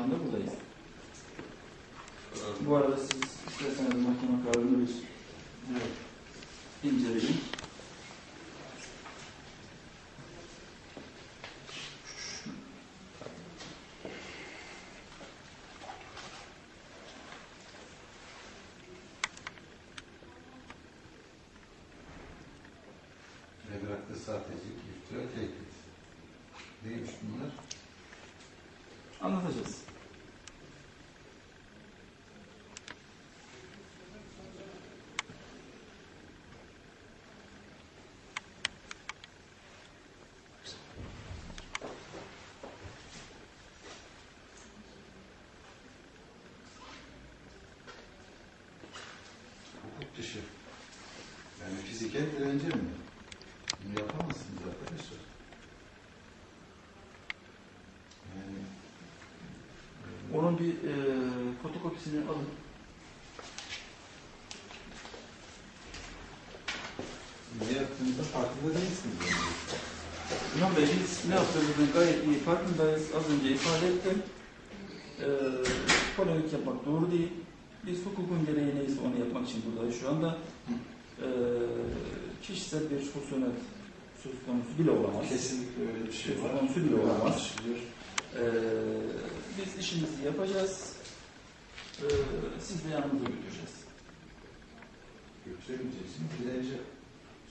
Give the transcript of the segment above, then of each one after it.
Anda buradayız. Bu arada siz isterseniz mahkeme kararını bir evet, inceleyin. Evrakta sahtecilik, iftira, tehdit. Neymiş bunlar? Anlatacağız. Fiziken direnci mi? Bunu yapamazsınız arkadaşlar. Yani Onun bir e, fotokopisini alın. ne yaptığınızda farkında değilsiniz. Yani. İmam Bey biz ne yaptığımızın gayet iyi farkındayız. Az önce ifade ettim. E, polemik yapmak doğru değil. Biz hukukun gereği neyse onu yapmak için buradayız şu anda. E, kişisel bir husumet söz konusu bile olamaz. Kesinlikle öyle bir şey Söz var. konusu bile olamaz. Ee, biz işimizi yapacağız. Ee, siz de yanımıza götüreceğiz. Götüremeyeceksiniz, direnci.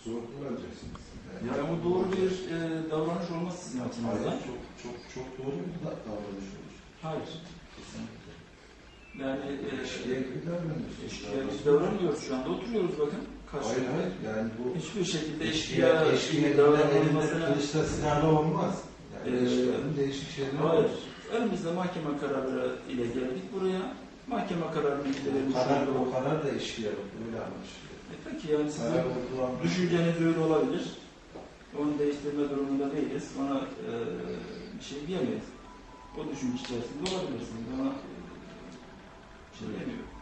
Zor kullanacaksınız. Yani bu doğru bir e, davranış olmaz sizin Hayır, açınızdan. çok, çok, çok doğru bir da- davranış olur. Hayır. Yani e, davranıyorsunuz. eşkıya biz davranmıyoruz şu anda. Oturuyoruz bakın. Hayır hayır, yani bu Hiçbir şekilde eşkıya, eşkıya, davranılmasına... kılıçla silahla olmaz. Yani eşkıyanın değişik şeyleri Hayır. Elimizde mahkeme kararı ile geldik buraya. Mahkeme kararını O bildirelim. karar, o karar da eşkıya öyle anlaşılıyor. E, peki yani sizin Karar Düşünceniz öyle olabilir. Onu değiştirme durumunda değiliz. Ona e, bir şey diyemeyiz. O düşünce içerisinde olabilirsiniz. Ona e, bir şey diyemiyorum.